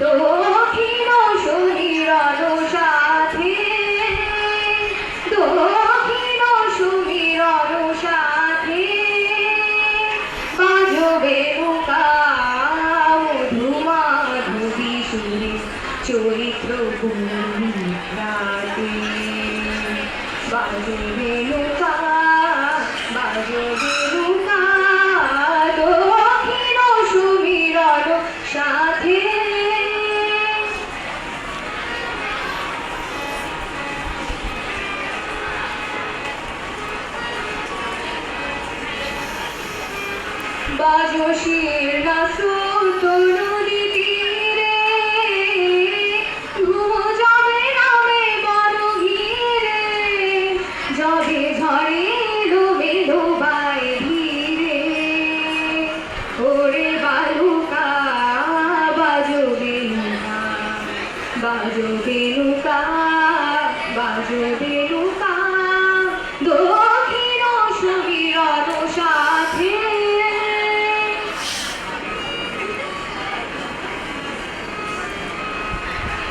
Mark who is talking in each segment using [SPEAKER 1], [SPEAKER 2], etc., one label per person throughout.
[SPEAKER 1] দক্ষিণ সুমিরন সাথে। দক্ষিণ সুমিরন সাথে। বাজবে মধুমা ধুবি সুরে, চরিত্র রাতে। বাজবে মুকা বাজবে বাজো শিরনা সুতনুরি তীরে যাবে নামে বড় ঘিরে যবে ঝড়ে ডুবে ডোবায় ধীরে ওরে বালুকা, বাজো বেলুকা বাজো বেলুকা বাজো বেলুকা।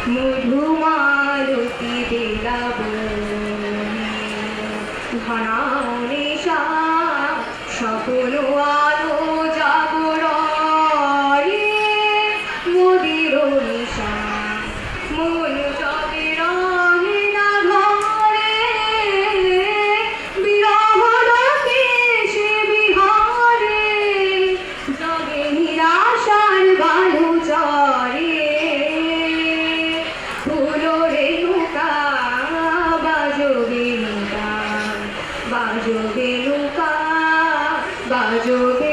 [SPEAKER 1] মধুমালতি বেলাব ঘনাও নেশা সকল আলো বেলুকা বাজবে